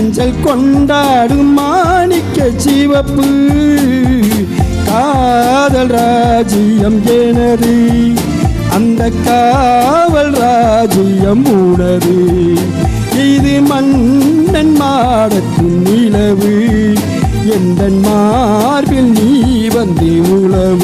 மஞ்சள் கொண்டாடும் மாணிக்க சிவப்பு. காதல் ராஜ்யம் எனது. அந்த காவல் ராஜ்யம் உனது. இது மன்னன் மாடத்தின் நிலவு. எந்த மார்பில் நீ வந்து உழவு.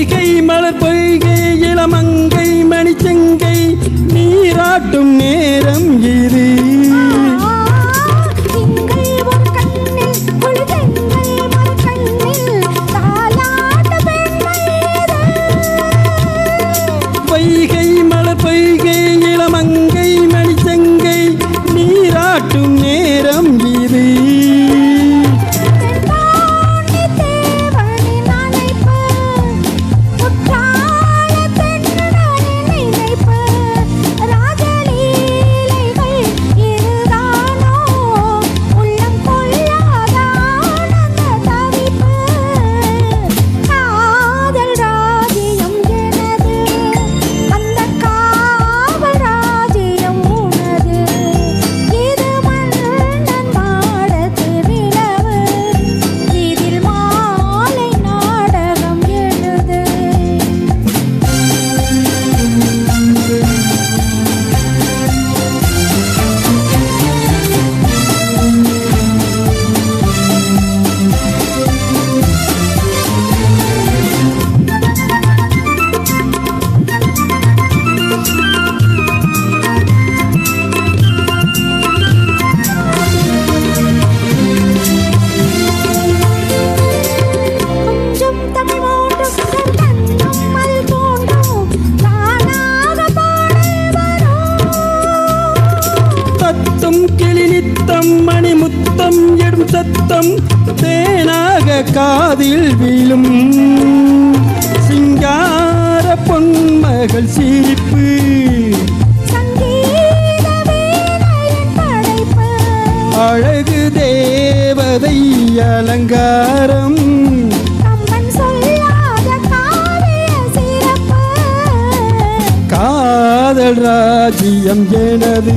பொய்கை மலர் பொய்கை இளமங்கை மணிச்செங்கை நீராட்டும் நேரம் இது பொய்கை கிளினித்தம் மணி முத்தம் எடும் சத்தம் தேனாக காதில் வீழும். சிங்கார பொன்மகள் சிரிப்பு. அழகு தேவதை அலங்காரம். காதல் ராஜ்யம் எனது.